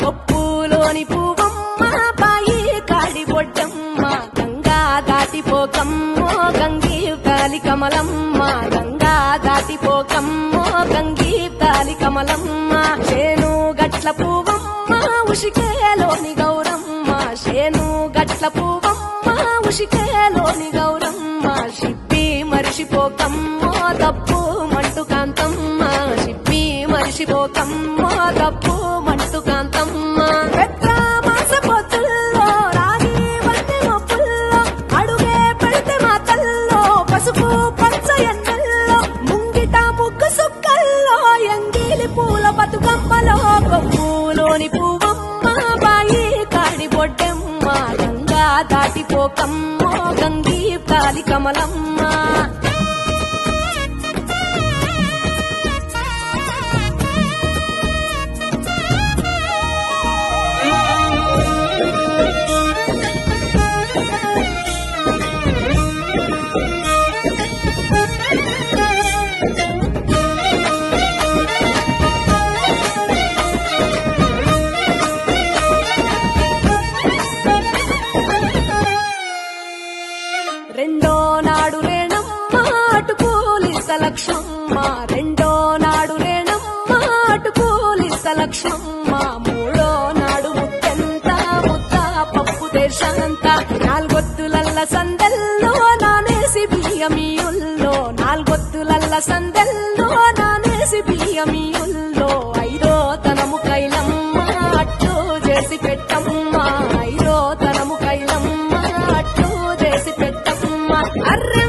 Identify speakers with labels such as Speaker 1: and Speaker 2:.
Speaker 1: కొప్పులోని పువ్వమ్మ బాయి కాడి బొడ్డమ్మ గంగా దాటిపోకమ్మో గంగి తాలి కమలమ్మ గంగా దాటిపోకమ్మో గంగి తాలి కమలమ్మ చేను గట్ల పువ్వమ్మ ఉషికేలోని గౌరమ్మ చేను గట్ల పువ్వమ్మ ఉషికేలోని గౌరమ్మ షిప్పి మరిషిపోకమ్మో తప్పు మంటు కాంతమ్మ షిప్పి మరిషిపోకమ్మో తప్పు ముంగిట సుక్కల్లో ఎంగిలి పూల బతుకమ్మలో కొమ్ములోని పువ్వమ్మ బాయి కాడి బొడ్డెమ్మ గంగా దాటిపోకమ్మ గంగీ కాలి కమలమ్మ. రెండో నాడు రేణమ్మ అటు పోలీస లక్షమ్మ. రెండో నాడు రేణమ్మ అటు పోలీస లక్షమ్మ. మూడో నాడు ముత్తంత ముత్త పప్పు దేశంత. నాలుగొత్తులల్ల సందల్లో నానేసి బియ్యమియుల్లో. నాలుగొత్తులల్ల సందల్లో నానేసి బియ్యమియుల్లో. ఐదో తనము కైలమ్మ అట్లు చేసి పెట్టమ్మ. arriba.